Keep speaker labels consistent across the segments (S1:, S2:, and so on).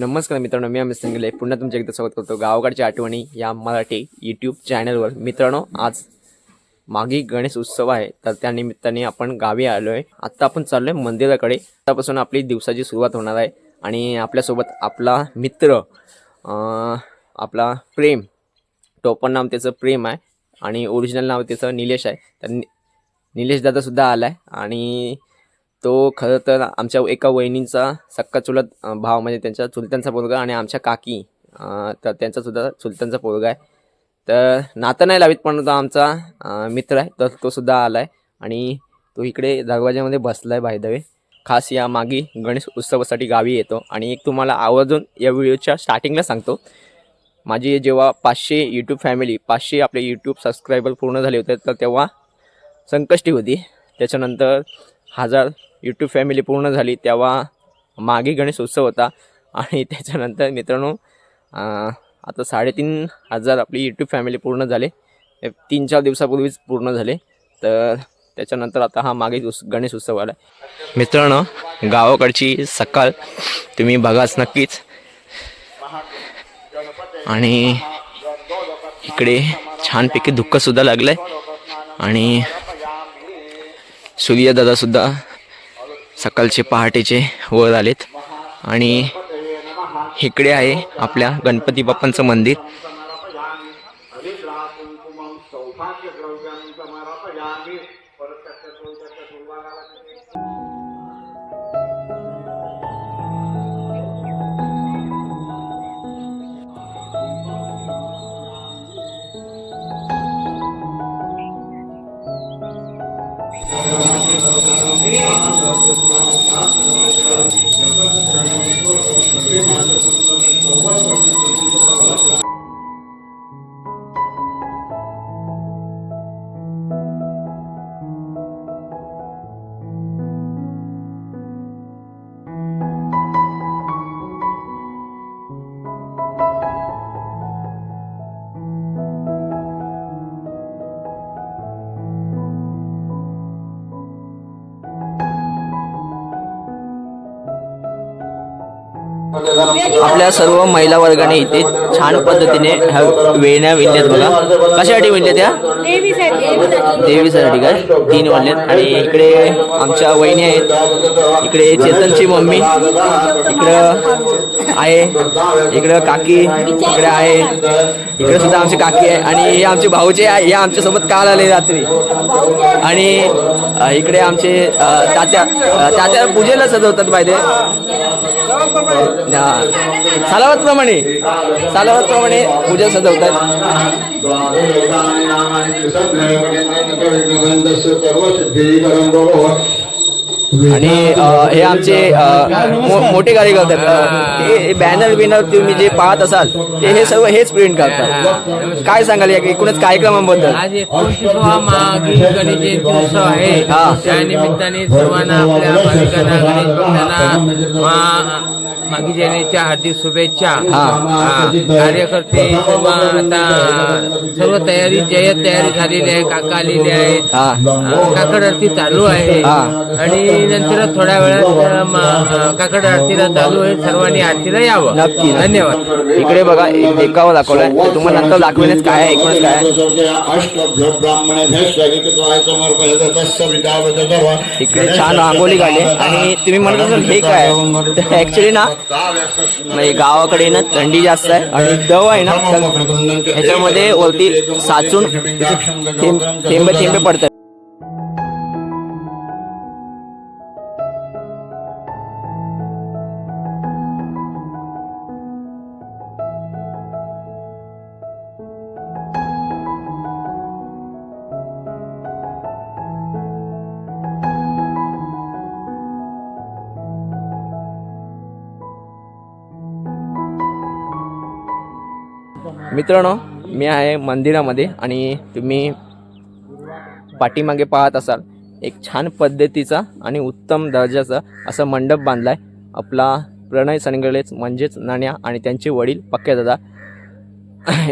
S1: नमस्कार मित्रांनो मी अमित सिंगले. पुन्हा तुमच्या एकदा स्वागत करतो गावाकडच्या आठवणी या मराठी यूट्यूब चॅनलवर मित्रांनो आज मागी गणेश उत्सव आहे तर त्या निमित्ताने आपण गावी आलो आहे आत्ता आपण चाललो आहे मंदिराकडे. आतापासून आपली दिवसाची सुरुवात होणार आहे आणि आपल्यासोबत आपला मित्र आपला प्रेम टोपण नाव त्याचं प्रेम आहे आणि ओरिजिनल नाव त्याचं निलेश आहे. तर नि निलेश दादासुद्धा आला आहे आणि तो खरं तर आमच्या एका वहिनींचा सक्का चुलत भाव म्हणजे त्यांच्या चुलत्यांचा पोरगा आणि आमच्या काकी तर त्यांचासुद्धा चुलत्यांचा पोरगा आहे. तर नातं नाही लावित पण तो आमचा मित्र आहे. तर तो सुद्धा आला आहे आणि तो इकडे दरवाज्यामध्ये बसला आहे भाईदवे खास या मागी गणेश उत्सवासाठी गावी येतो आणि एक तुम्हाला आवर्जून या व्हिडिओच्या स्टार्टिंगला सांगतो. माझी जेव्हा पाचशे यूट्यूब फॅमिली पाचशे आपले यूट्यूब सबस्क्रायबर पूर्ण झाले होते तर तेव्हा संकष्टी होती. त्याच्यानंतर हजार यूट्यूब फॅमिली पूर्ण झाली तेव्हा मागे गणेश उत्सव होता. आणि त्याच्यानंतर मित्रांनो आता साडेतीन हजार आपली यूट्यूब फॅमिली पूर्ण झाले. तीन चार दिवसापूर्वीच पूर्ण झाले. तर त्याच्यानंतर आता हा मागे उस गणेश उत्सव आला. मित्रांनो गावाकडची सकाळ तुम्ही बघाच नक्कीच. आणि इकडे छानपैकी दुःखसुद्धा लागलं आहे आणि सूर्यदादासुद्धा सकाळचे पहाटेचे वर आलेत. आणि इकडे आहे आपल्या गणपती बाप्पांचं मंदिर. tema de los fundamentos básicos. आपल्या सर्व महिला वर्गाने इथे छान पद्धतीने ह्या वेण्या विणल्यात बघा. कशासाठी विणल्या त्या देवीसाठी. काय? तीन वाढलेत. आणि इकडे आमच्या वहिनी आहेत. इकडे चेतनची मम्मी. इकडं आहे. इकडं काकी. इकडे आहे. इकडे सुद्धा आमची काकी आहे. आणि हे आमचे भाऊचे आहे. हे आमच्यासोबत काल आले रात्री. आणि इकडे आमचे तात्या तात्या पूजेला सजवतात पाहिजे सालावत प्रमाणे सालावत प्रमाणे पूजा सजवतात. आणि हे आमचे मोठे कार्यकर्ते. अ, हे बॅनर बिनर तुम्ही जे पाहत असाल ते हे सर्व हेच प्रिंट करतात. काय सांगाल या एकूणच कार्यक्रमाबद्दल?
S2: आज गणेश उत्सव आहे.
S1: हा.
S2: त्या निमित्ताने सर्वांना आपल्या भाविकांना गणेश भक्तांना मा- मागी जयंतीच्या हार्दिक शुभेच्छा.
S1: हा.
S2: हा. कार्यकर्ते सर्व आता सर्व तयारी जयत तयारी झालेली आहे काका आलेले आहेत.
S1: हा.
S2: अं, काकड आरती चालू आहे.
S1: हा.
S2: आणि नंतर थोड्या वेळात काकड आरतीला चालू आहे. सर्वांनी आरतीला यावं.
S1: नक्की
S2: धन्यवाद.
S1: इकडे बघा एक देखावा दाखवलाय. तुम्हाला नंतर दाखवेनच काय आहे एकूणच काय आहे. इकडे छान रांगोली काढली आणि तुम्ही म्हणत असाल हे काय ऍक्च्युली ना म्हणजे गावाकडे ना थंडी जास्त आहे आणि दव आहे ना तर ह्याच्यामध्ये वरती साचून थेंबे थेंबे पडतात. मित्रांनो मी आहे मंदिरामध्ये आणि तुम्ही पाठीमागे पाहत असाल एक छान पद्धतीचा आणि उत्तम दर्जाचा असा मंडप बांधला आहे आपला प्रणय सनगळेच म्हणजेच नाण्या आणि त्यांचे वडील पक्के दादा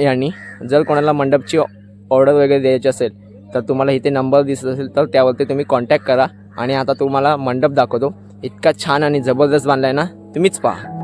S1: यांनी जर कोणाला मंडपची ऑर्डर वगैरे द्यायची असेल तर तुम्हाला इथे नंबर दिसत असेल तर त्यावरती तुम्ही कॉन्टॅक्ट करा आणि आता तुम्हाला मंडप दाखवतो. इतका छान आणि जबरदस्त बांधला आहे ना तुम्हीच पहा.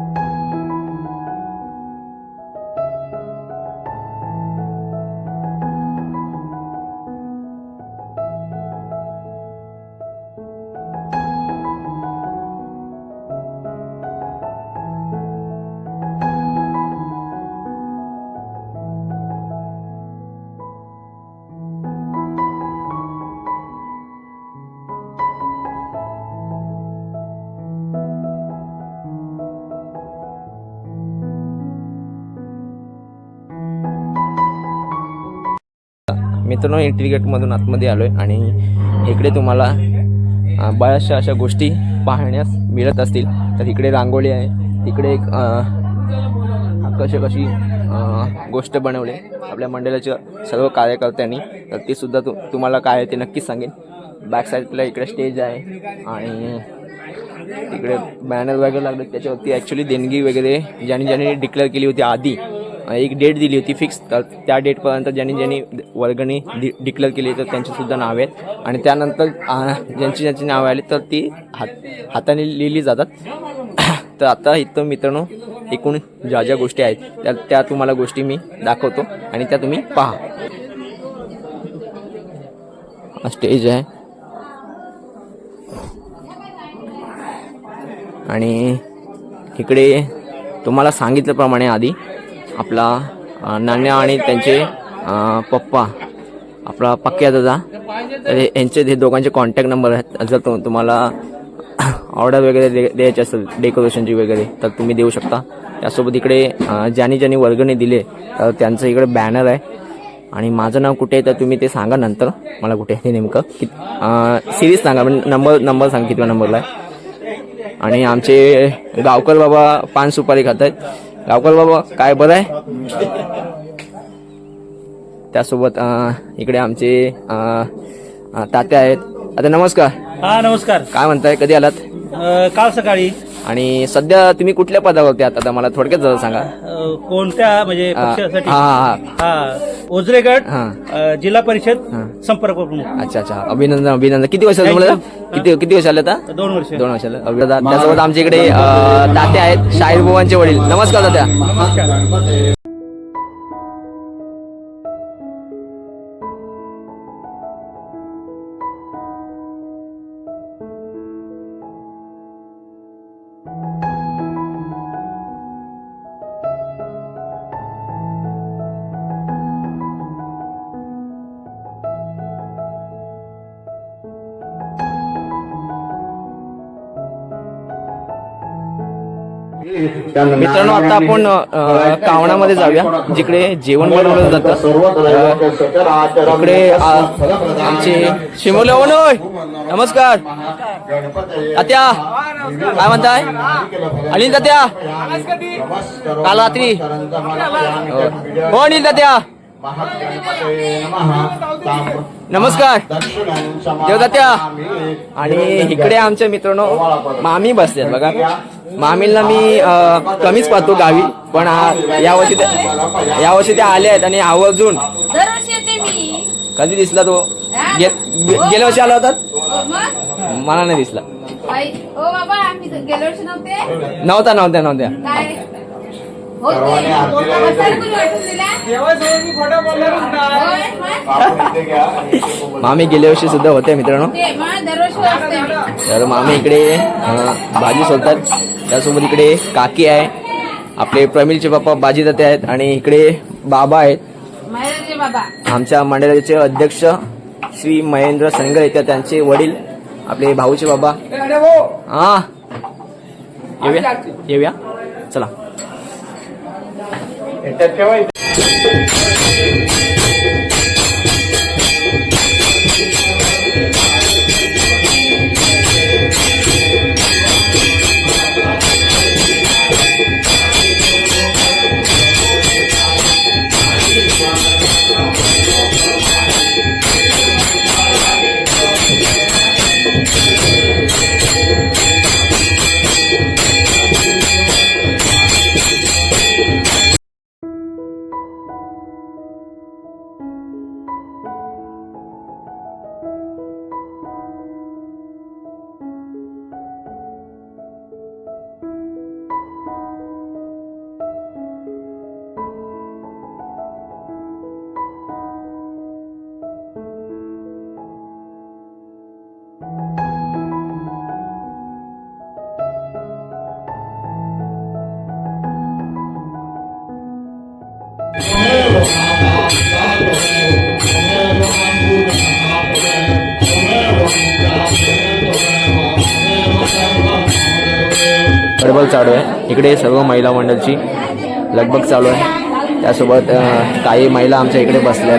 S1: मित्रांनो एंट्री गेटमधून आतमध्ये आलो आहे आणि इकडे तुम्हाला बऱ्याचशा अशा गोष्टी पाहण्यास मिळत असतील. तर इकडे रांगोळी आहे तिकडे एक कशी कशी गोष्ट बनवली. आपल्या मंडळाच्या सर्व कार्यकर्त्यांनी तर ती सुद्धा तु तुम्हाला काय आहे ते नक्कीच सांगेन. बॅक साईडला इकडे स्टेज आहे आणि तिकडे बॅनर वगैरे लागले त्याच्यावरती ॲक्च्युली देणगी वगैरे ज्यांनी ज्यांनी डिक्लेअर केली होती आधी एक डेट दिली होती फिक्स तर त्या डेटपर्यंत ज्यांनी ज्यांनी वर्गणी डि डिक्लेअर केली तर त्यांचीसुद्धा नावे आहेत. आणि त्यानंतर ज्यांची ज्यांची नावे आली तर ती हात हाताने लिहिली जातात. तर आता इथं मित्रांनो एकूण ज्या ज्या गोष्टी आहेत त्या त्या तुम्हाला गोष्टी मी दाखवतो आणि त्या तुम्ही पहा. स्टेज आहे. आणि इकडे तुम्हाला सांगितल्याप्रमाणे आधी आपला नाण्या आणि त्यांचे पप्पा आपला पक्क्या दादा. तर यांचे हे दोघांचे कॉन्टॅक्ट नंबर आहेत. जर तु तुम्हाला ऑर्डर वगैरे दे द्यायची असेल डेकोरेशनची वगैरे तर तुम्ही देऊ शकता. त्यासोबत इकडे ज्यानी ज्यांनी ज्यांनी वर्गणी दिले तर त्यांचं इकडे बॅनर आहे. आणि माझं नाव कुठे आहे तर तुम्ही ते सांगा नंतर. मला कुठे आहे नेमकं. कि सिरीज सांगा म्हणजे नंबर नंबर सांग कितव्या नंबरला आहे. आणि आमचे गावकर बाबा पान सुपारी खात आहेत गावकर बाबा काय बरं आहे? त्यासोबत इकडे आमचे तात्या आहेत. आता नमस्कार.
S3: हा नमस्कार.
S1: काय म्हणताय? कधी आलात?
S3: काल सकाळी.
S1: आणि सध्या तुम्ही कुठल्या पदावरती आहात? आता मला थोडक्यात जरा सांगा.
S3: अ, कोणत्या म्हणजे
S1: अं,
S3: पक्षासाठी?
S1: हा हा
S3: हा. ओझरे गट
S1: हा.
S3: अ, जिल्हा परिषद
S1: हा.
S3: संपर्क प्रमुख.
S1: अच्छा अच्छा. अभिनंदन अभिनंदन. किती वर्ष झाले. तुम्हाला? किती किती वर्ष आले आता?
S3: दोन वर्ष.
S1: दोन वर्षाला अभिनंदन. त्यासोबत आमच्या इकडे अं, तात्या आहेत शाहीर बुवांचे वडील. नमस्कार तात्या मित्रांनो आता आपण कावणामध्ये जाऊया जिकडे जेवण बनवलं जातं. इकडे आ, आमचे शिमोले होय नमस्कार. तात्या काय म्हणताय? अनिल तात्या. काल रात्री. हो अनिल तात्या. नमस्कार. देवतात्या आणि इकडे आमच्या मित्रांनो मामी बसतात बघा. मामीला मी कमीच पाहतो गावी पण यावर्षी यावर्षी त्या आल्या आहेत आणि आवर्जून कधी दिसला तो? गेल्या वर्षी आला होता?
S4: हो
S1: मला नाही दिसला.
S4: नव्हता.
S1: नव्हत्या नव्हत्या.
S4: होय, मग?
S1: मामी गेल्या वर्षी सुद्धा होते मित्रांनो. तर मामी इकडे भाजी सोडतात. त्यासोबत इकडे काकी आहे. आपले प्रमिलचे पप्पा बाजी जाते आहेत आणि इकडे बाबा आहेत. आमच्या मंडळाचे अध्यक्ष श्री महेंद्र सनगर येतात त्यांचे वडील आपले भाऊचे बाबा. हा. येऊया. येऊया. चला. Essa é uma ideia. गडबड चालू आहे. इकडे सर्व महिला मंडळची लगबग चालू आहे. त्यासोबत काही महिला आमच्या इकडे बसल्यात.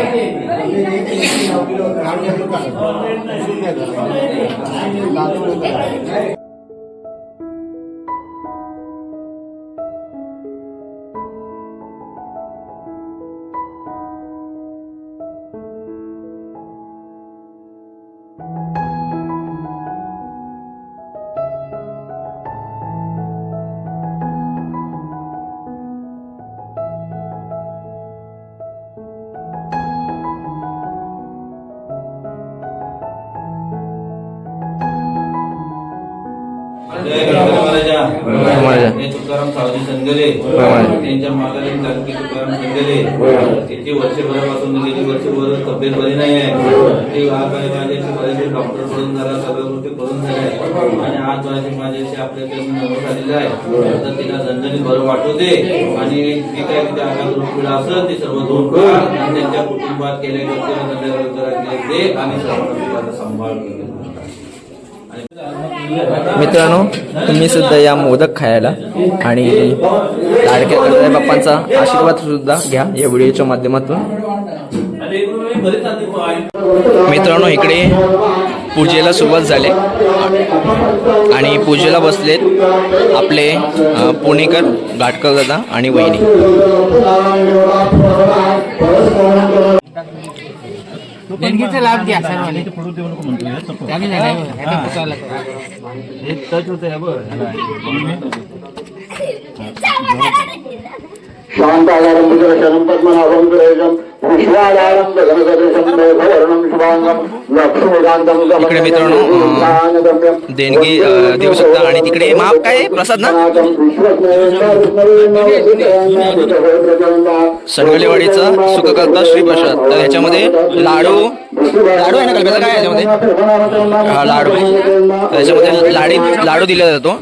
S5: तुकाराम सावजी संगले. त्यांच्या मागाने जानकी तुकाराम संगले. तिची वर्षभरापासून गेली वर्षभर तब्येत बरी नाही आहे. ते आज माझ्याशी डॉक्टरकडून झाला सगळ्या गोष्टी करून झाल्या आणि आज माझ्याशी माझ्याशी आपल्याकडे नंबर झालेला आहे. तर तिला झणझणीत बरं वाटू दे आणि जे काय तिथे आगामी रोगपीडा असेल ते सर्व आणि त्यांच्या कुटुंबात गोष्टी दे आणि सर्व सांभाळ कर
S1: मित्रांनो तुम्ही सुद्धा या मोदक खायला आणि लाडक्या लाडक्या बाप्पांचा आशीर्वाद सुद्धा घ्या या व्हिडिओच्या माध्यमातून. मित्रांनो इकडे पूजेला सुरुवात झाली. आणि पूजेला बसलेत आपले पुणेकर घाटकर दादा आणि वहिनी.
S2: देणगीचा लाभ घ्या सर्वांनी त्याने झालं बघ. ह्याचा पुसायला
S6: शान्ताकारं विकर्षणं मेघवर्णं शुभाङ्गं लक्ष्मीकान्तं
S1: इकडे मित्रांनो, देणगी देऊ शकता आणि तिकडे माप काय? प्रसाद ना? सडगलेवाडीचा सुखकर्ता श्री प्रसाद. तर ह्याच्यामध्ये लाडू लाडू आहे ना कल्पना काय आहे याच्यामध्ये? हा, लाडू त्याच्यामध्ये लाडी लाडू दिला जातो.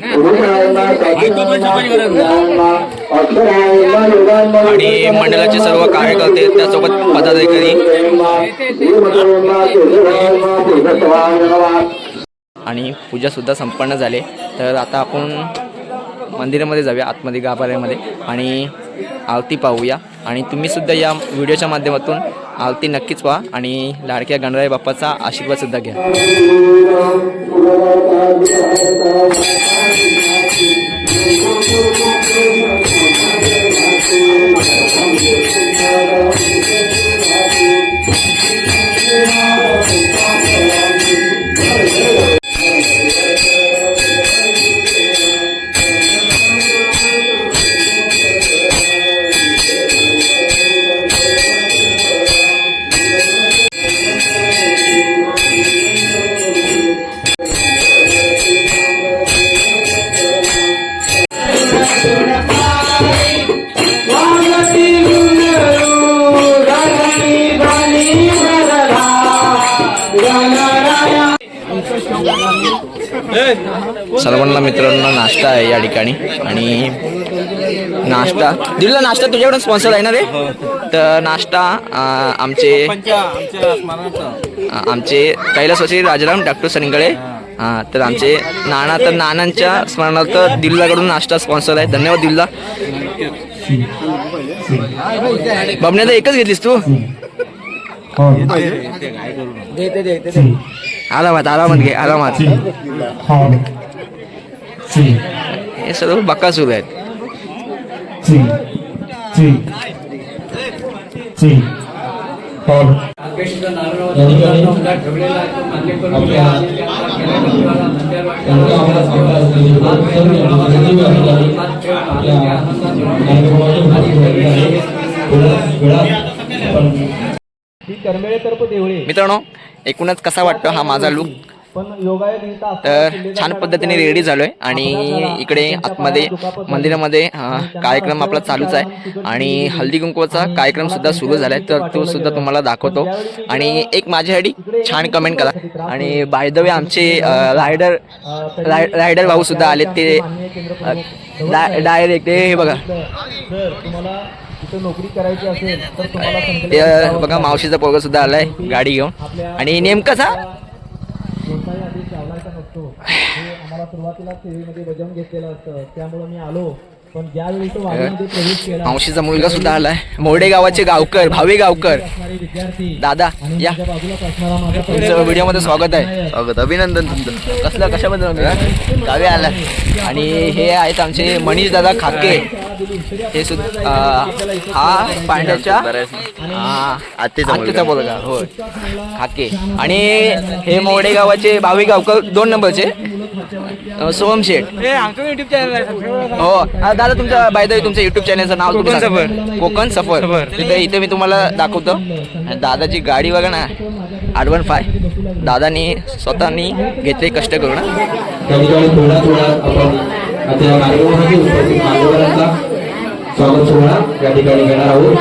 S1: आणि मंडळाचे सर्व कार्यकर्ते त्यासोबत पदाधिकारी. आणि पूजा सुद्धा संपन्न झाली. तर आता आपण मंदिरामध्ये जाऊया आतमध्ये गाभाऱ्यामध्ये. आणि आरती पाहूया. आणि तुम्ही सुद्धा या व्हिडिओच्या माध्यमातून आरती नक्कीच पहा आणि लाडक्या गणराय बाप्पाचा आशीर्वाद सुद्धा घ्या सर्वांना दिलेला नाश्ता तुझ्याकडून स्पॉन्सर आहे ना रे? तर नाश्ता आमचे आमचे कैलासवासी राजाराम डॉक्टर सनिंगळे. हा तर आमचे नाना तर नानांच्या स्मरणार्थ दिल्लाकडून नाश्ता स्पॉन्सर आहे. धन्यवाद दिल्ला बबण्याला एकच घेतलीस तू? आरामात आरामात घे आरामात. हे सर्व बक्का सुरू आहेत. मित्रांनो एकूणच कसा वाटतो हा माझा लुक तर छान पद्धतीने रेडी झालोय आणि इकडे आतमध्ये मंदिरामध्ये कार्यक्रम आपला चालूच आहे. आणि हल्दी कुंकवाचा कार्यक्रम सुद्धा सुरू झालाय तर तो सुद्धा तुम्हाला दाखवतो. आणि एक माझ्यासाठी छान कमेंट करा. आणि बाय द वे आमचे रायडर रायडर भाऊ सुद्धा आले ते डायरेक्ट हे बघा. ते अं, बघा मावशीचा पोरगा सुद्धा आलाय गाडी घेऊन. आणि नेमकंच हा
S7: आम्हाला सुरुवातीला सेवेमध्ये बजावून घेतलेलं असतं. त्यामुळे मी आलो.
S1: मावशीचा मुलगा सुद्धा आलाय. मोरडे गावाचे गावकर भावे गावकर. दादा या. तुमचं व्हिडिओमध्ये स्वागत आहे. स्वागत अभिनंदन तुमचं. कसलं कशाबद्दल गावी आला आणि हे आहेत आमचे मनीष दादा खाके. हे सुद्धा हा पांड्याच्या हा, आत्याचा मुलगा होय. खाके. आणि हे मोरडे गावाचे भावे गावकर दोन नंबरचे. सोहम शेठ. हो हा, दादा तुमच्या बाय द वे तुमच्या युट्यूब चॅनलचं नाव कोकण सफर. कोकण सफर. तिथे इथे मी तुम्हाला दाखवतो. आणि दादाची गाडी बघा ना. आर वन फाय दादानी स्वतःनी घेतले कष्ट करून
S6: थोडा आपण स्वागत सोहळा या ठिकाणी घेणार आहोत.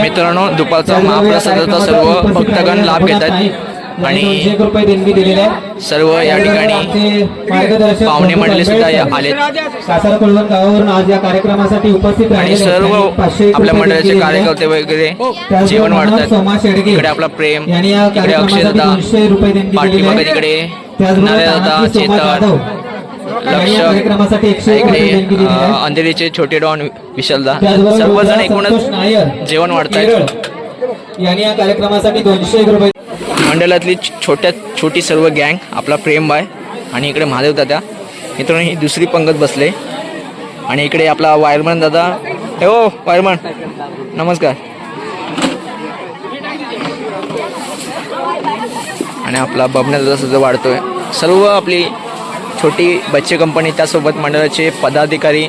S1: मित्रांनो दुपारचा महाप्रसादाचा सर्व भक्तगण लाभ घेत आणि
S6: 200 रुपये देणगी दिलेली आहे.
S1: सर्व या ठिकाणी पाहुणे मंडळी सुद्धा
S6: कोळवण गावावरून आज या कार्यक्रमासाठी उपस्थित
S1: आणि सर्व
S6: त्यांनी 500 रुपये
S1: आपल्या मंडळाचे. कार्यकर्ते वगैरे जेवण वाढतात. इकडे आपला प्रेम इकडे अक्षय
S6: कार्यक्रमासाठी
S1: दादा
S6: 200 रुपये देणगी दिलेली
S1: पाठीमागे
S6: आहे.
S1: तिकडे
S6: त्याचबरोबर
S1: नारे दादा
S6: तानाजी सोमा
S1: चेतन
S6: जाधव यांनी या कार्यक्रमासाठी
S1: लक्ष
S6: 100 रुपये
S1: इकडे
S6: देणगी दिलेली
S1: अं,
S6: आहे
S1: अंधेरीचे छोटे डॉन विशालदा. सर्वजण एकूणच जेवण वाढतायत.
S6: यांनी या कार्यक्रमासाठी दोनशे रुपये
S1: मंडळातली छोट्यात छोटी सर्व गँग आपला प्रेम बाय आणि इकडे महादेव दादा. मित्रांनो ही दुसरी पंगत बसले. आणि इकडे आपला वायरमन दादा. हे हो वायरमन. नमस्कार. आणि आपला बबण्या दादा सुद्धा वाढतोय. सर्व आपली छोटी बच्चे कंपनी त्यासोबत मंडळाचे पदाधिकारी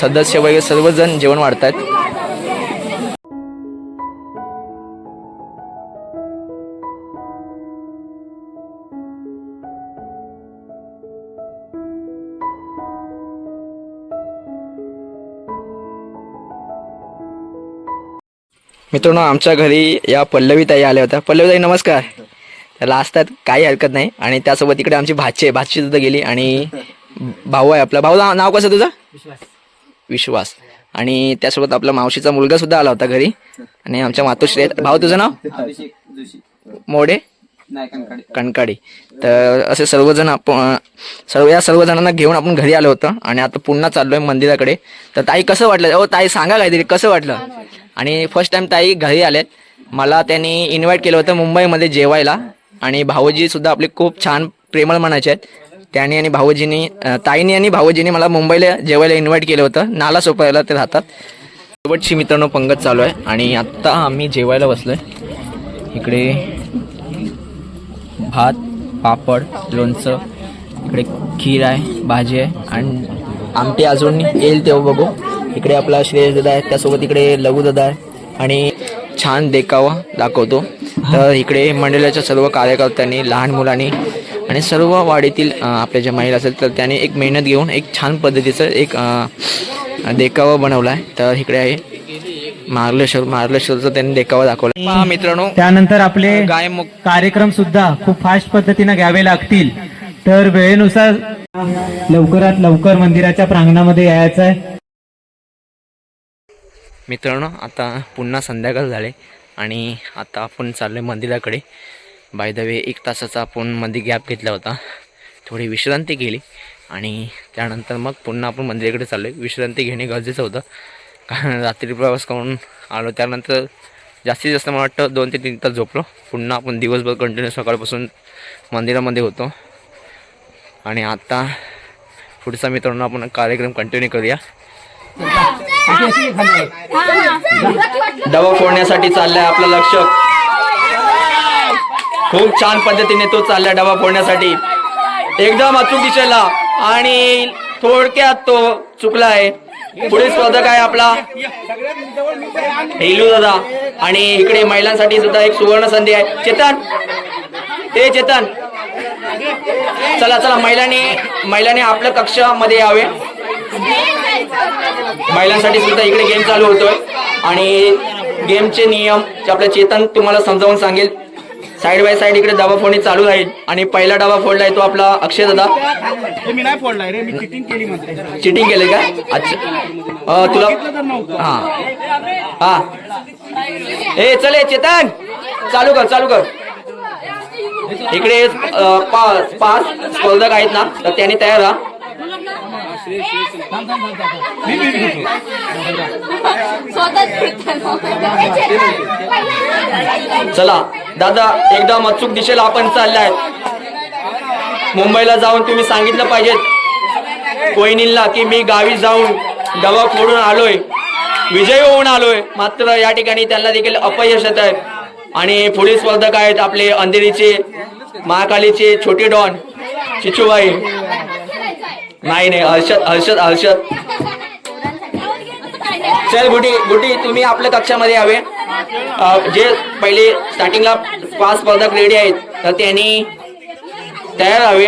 S1: सदस्य वगैरे सर्वजण जेवण वाढतात मित्रांनो आमच्या घरी या पल्लवीताई आल्या होत्या. पल्लवीताई नमस्कार. त्याला असतात काही हरकत नाही. आणि त्यासोबत इकडे आमची भाची भाची सुद्धा गेली. आणि भाऊ आहे आपला. भाऊ नाव- कसं तुझं? विश्वास. आणि त्यासोबत आपला मावशीचा मुलगा सुद्धा आला होता घरी. आणि आमच्या मातोश्री आहेत. भाऊ तुझं नाव? मोडे? कणकाडी. तर असे सर्वजण आपण सर्व या सर्व जणांना घेऊन आपण घरी आलो होतो. आणि आता पुन्हा चाललोय मंदिराकडे. तर ताई कसं वाटलं? हो ताई सांगा काहीतरी. कसं वाटलं. आणि फर्स्ट टाइम ताई घरी आल्यात मला त्यांनी इन्व्हाइट केलं होतं मुंबईमध्ये जेवायला. आणि भाऊजी सुद्धा आपले खूप छान प्रेमळ म्हणायचे आहेत. त्यांनी आणि भाऊजींनी ताईनी आणि भाऊजींनी मला मुंबईला जेवायला इन्व्हाइट केलं होतं. नाला सोपायला ते राहतात. शेवटची मित्रांनो पंगत चालू आहे. आणि आत्ता आम्ही जेवायला बसलोय. इकडे भात पापड लोणचं इकडे खीर आहे भाजी आहे. आणि आमटी अजून येईल तेव्हा बघू. इकडे आपला श्रेयस दादा आहे त्यासोबत इकडे लघु दादा आहे. आणि छान देखावा दाखवतो. तर इकडे मंडळाच्या सर्व कार्यकर्त्यांनी लहान मुलांनी आणि सर्व वाडीतील आपल्या ज्या महिला असेल तर त्यांनी एक मेहनत घेऊन एक छान पद्धतीचं एक देखावा बनवला आहे तर इकडे आहे मार्लेश्वर. मार्लेश्वरचा त्यांनी देखावा दाखवला मित्रांनो
S3: त्यानंतर आपले
S1: गाय
S3: कार्यक्रम सुद्धा खूप फास्ट पद्धतीने घ्यावे लागतील. तर वेळेनुसार लवकरात लवकर मंदिराच्या प्रांगणामध्ये यायचं आहे.
S1: मित्रांनो आता पुन्हा संध्याकाळ झाले आणि आता आपण चाललो आहे मंदिराकडे. बाय द वे एक तासाचा आपण मध्ये गॅप घेतला होता. थोडी विश्रांती केली आणि त्यानंतर मग पुन्हा आपण मंदिराकडे चाललो आहे विश्रांती घेणे गरजेचं होतं. कारण रात्री प्रवास करून आलो त्यानंतर जास्तीत जास्त मला वाटतं दोन ते तीन तास झोपलो. पुन्हा आपण दिवसभर कंटिन्यू सकाळपासून मंदिरामध्ये होतो. आणि आता पुढचा मित्रांनो आपण कार्यक्रम कंटिन्यू करूया. डबा फोडण्यासाठी चाललाय आपलं लक्ष. खूप छान पद्धतीने तो चाललाय डबा फोडण्यासाठी. एकदम अचूक दिशेला आणि थोडक्यात तो चुकला आहे पुढे स्पर्धक आहे आपला. हेलू दादा. आणि इकडे महिलांसाठी सुद्धा एक सुवर्ण संधी आहे. चेतन. हे चेतन. चला चला महिलांनी महिलांनी आपल्या कक्षामध्ये यावे. महिलांसाठी सुद्धा इकडे गेम चालू होतोय. आणि गेमचे नियम जे आपल्या चेतन तुम्हाला समजावून सांगेल. साईड बाय साईड इकडे डबा फोडणी चालू राहील आणि पहिला डबा फोडलाय तो आपला अक्षय दादा.
S3: मी नाही फोडलाय रे मी चिटिंग केली
S1: चिटिंग केले का? अच्छा. तुला हा. हा. ए चले चेतन. चालू कर चालू कर.
S8: इकडे पाच पाच स्पर्धक आहेत ना तर त्याने तयार राहा. चला दादा एकदम अचूक दिशेला आपण चाललाय मुंबईला जाऊन तुम्ही सांगितलं पाहिजे कोयनीला की मी गावी जाऊन गवा फोडून आलोय विजय होऊन आलोय. मात्र या ठिकाणी त्यांना देखील अपयश येत आहे. आणि पुढील स्पर्धक आहेत आपले अंधेरीचे महाकालीचे छोटे डॉन चिचूबाई. नाही नाही हर्षद हर्षद हर्षद. चल गुटी गुटी तुम्ही आपल्या कक्षामध्ये यावे. जे पहिले स्टार्टिंगला पाच स्पर्धक रेडी आहेत तर त्यांनी तयार हवे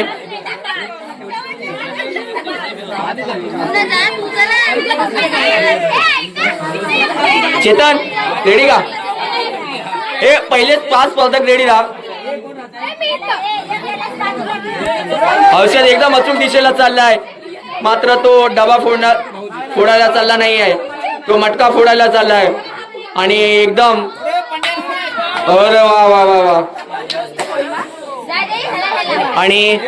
S8: चेतन रेडी का? हे पहिलेच पाच स्पर्धक रेडी राहा. औषध एकदम अचूक दिशेला चाललाय. मात्र तो डबा फोडणार फोडायला चालला नाही आहे तो मटका फोडायला चाललाय. आणि एकदम अरे वा वा वा वा. आणि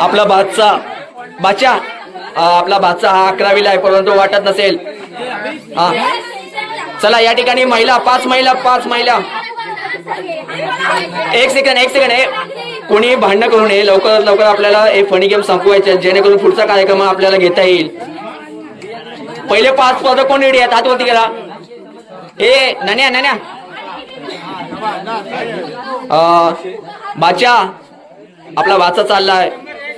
S8: आपला भातचा बाचा आपला भातचा हा अकरावीला आहे परंतु वाटत नसेल. हा. चला या ठिकाणी महिला पाच महिला पाच महिला. एक सेकंड एक सेकंड हे कोणी भांडणं करू नये. लवकरात लवकर आपल्याला हे फनी गेम संपवायचे जेणेकरून पुढचा कार्यक्रम आपल्याला घेता येईल. पहिले पाच स्पर्धक कोण रेडी आहेत? हातवरती गेला. ए नन्या नन्या. अं, बाचा आपला भाचा चाललाय.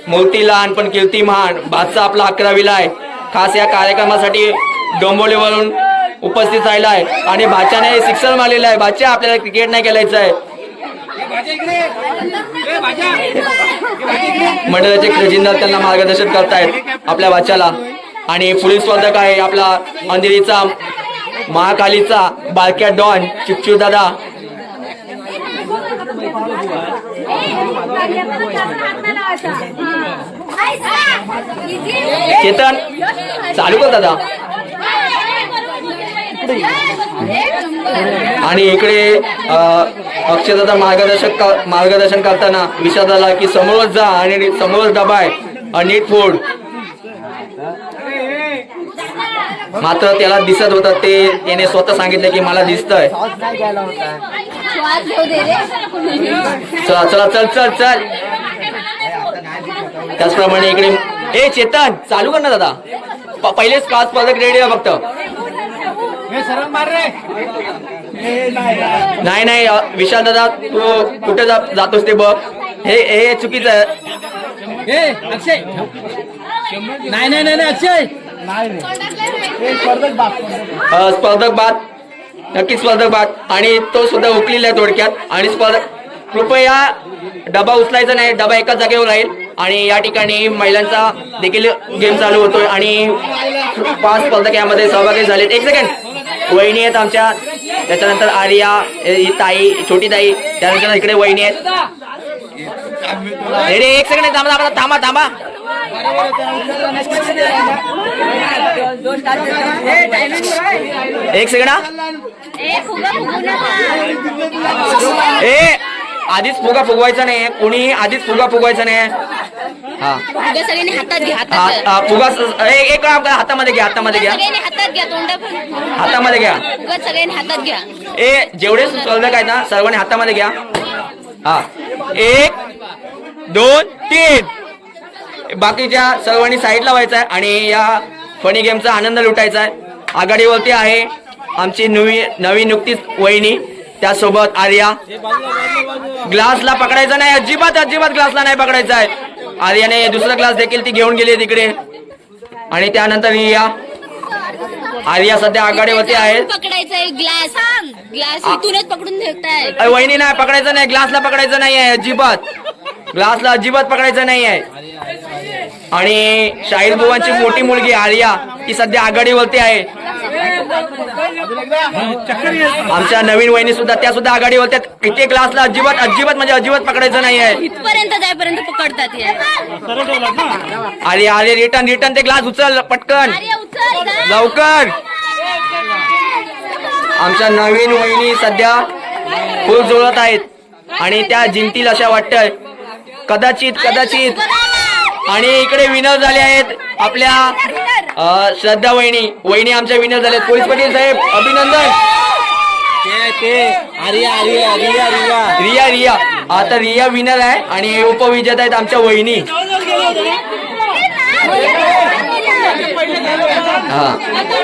S8: मूर्ती लहान पण कीर्ती महान. भाचा आपला अकरावीला आहे. खास या कार्यक्रमासाठी डोंबोलीवरून उपस्थित राहिला आहे. आणि भाच्याने शिक्षण मारलेलं आहे. भाच्या आपल्याला क्रिकेट नाही खेळायचं आहे. मंडळाचे खजिनदार त्यांना मार्गदर्शन करतायत आपल्या भाच्याला. आणि पुढील स्पर्धक आहे आपला अंधेरीचा महाकालीचा बालक्या डॉन चिपचू दादा. चेतन चालू कर दादा. आणि इकडे अ, मार्गदर्शक मार्गदर्शन करताना विषादाला की समोरच जा आणि समोरच डबाय आणि नीट फोड. मात्र त्याला दिसत होता ते त्याने स्वतः सांगितलं की मला दिसतंय. चला चला चल चल चल. त्याचप्रमाणे इकडे ए चेतन चालू कर ना दादा. पहिलेच पाच स्पर्धक रेडी आहे फक्त. नाही नाही. विशाल दादा तू कुठे जातोस ते बघ. हे हे चुकीचं आहे.
S3: नाही नाही नाही अक्षय.
S8: स्पर्धक बाद. नक्की स्पर्धक बाद. आणि तो सुद्धा उकलेला आहे थोडक्यात. आणि स्पर्धक कृपया डबा उचलायचा नाही डबा एकाच जागेवर राहील. आणि या ठिकाणी महिलांचा देखील गेम चालू होतोय. आणि पाच स्पर्धक यामध्ये सहभागी झालेत. एक सेकंड वहिनी आहेत आमच्या. त्याच्यानंतर आर्या ही ताई छोटी ताई त्यानंतर इकडे वहिनी आहेत. अरे एक सेकंड थांबा थांबा थांबा थांबा. एक सेकंड. ए आधीच फुगा फुगवायचा नाही कोणी आधीच फुगा फुगवायचा नाही हा.
S4: सगळ्यांनी हातात घ्या हातात
S8: फुगा एक एक करा हातामध्ये घ्या हातामध्ये घ्या.
S4: सगळ्यांनी हातात घ्या तोंडा पण.
S8: हातामध्ये घ्या.
S4: उगाच सगळ्यांनी हातात घ्या.
S8: ए जेवढे स्पर्धक आहेत ना सर्वांनी हातामध्ये घ्या. हा. एक दोन तीन. बाकीच्या सर्वांनी साईडला व्हायचं आहे आणि या फनी गेमचा आनंद लुटायचा आहे आघाडीवरती आहे आमची नवी नवी नुकतीच वहिनी. त्यासोबत आर्या. ग्लासला पकडायचा नाही अजिबात अजिबात ग्लासला नाही पकडायचा आहे. आर्याने दुसरा ग्लास देखील ती घेऊन गेली तिकडे. आणि त्यानंतर ही या आर्या सध्या आघाडीवरती आहे.
S4: पकडायचा एक ग्लास ग्लास इथूनच पकडून ठेवताय
S8: अय, वहिनी नाही पकडायचं नाही ग्लासला पकडायचं नाही आहे अजिबात. ग्लासला अजिबात पकडायचं नाही आहे. आणि शाहीर बुवांची मोठी मुलगी आर्या ती सध्या आघाडीवरती आहे. आमच्या नवीन वहिनी सुद्धा त्या सुद्धा आघाडीवरती आहेत. इथे ग्लासला अजिबात अजिबात म्हणजे अजिबात पकडायचं नाही आहे
S4: इथपर्यंत जायपर्यंत पकडतात हे.
S8: आर्या आर्या रिटर्न रिटर्न ते ग्लास उचल पटकन
S4: उचल.
S8: लवकर आमच्या नवीन वहिनी सध्या फुल जुळत आहेत
S1: आणि त्या जिंकतील अशा वाटतंय कदाचित कदाचित आणि इकडे विनर झाले आहेत आपल्या श्रद्धा वहिनी वहिनी आमच्या विनर झाले पोलीस पाटील साहेब अभिनंदन. रिया रिया. आता रिया विनर आहे आणि उपविजेता आहेत आमच्या वहिनी. हा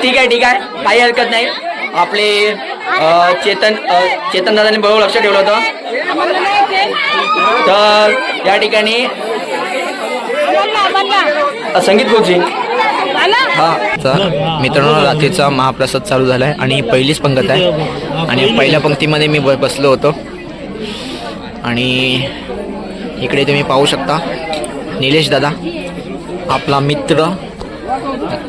S1: ठीक आहे ठीक आहे. काही हरकत नाही. आपले चेतन चेतन दादाने बरोबर लक्ष ठेवलं होतं. तर या ठिकाणी संगीत कोचिंग हा तर मित्रांनो रात्रीचा महाप्रसाद चालू झाला आहे आणि पहिलीच पंगत आहे. आणि पहिल्या पंक्तीमध्ये मी ब- बसलो होतो. आणि इकडे तुम्ही पाहू शकता निलेश दादा आपला मित्र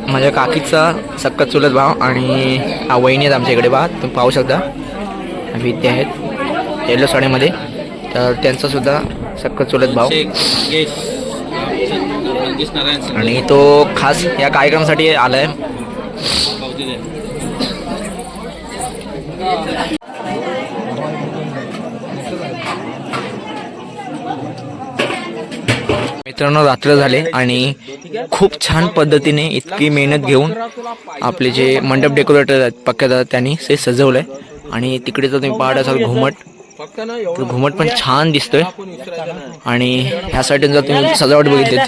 S1: माझ्या काकीचा सक्कत चुलत भाव आणि हा वहिनी आहेत आमच्या इकडे बा तुम्ही पाहू शकता. विद्या आहेत येलो साडीमध्ये तर त्यांचा सुद्धा सक्कत चुलत भाव. आणि तो खास या कार्यक्रमासाठी आलाय. मित्रांनो रात्र झाले आणि खूप छान पद्धतीने इतकी मेहनत घेऊन आपले जे मंडप डेकोरेटर आहेत पक्क्या दादा त्यांनी ते सजवलंय. आणि तिकडे जर तुम्ही पाहत असाल घुमट. तर घुमट पण छान दिसतोय. आणि ह्यासाठी जर तुम्ही सजावट बघितली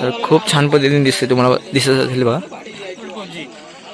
S1: तर खूप छान पद्धतीने दिसते तुम्हाला दिसत असेल बघा.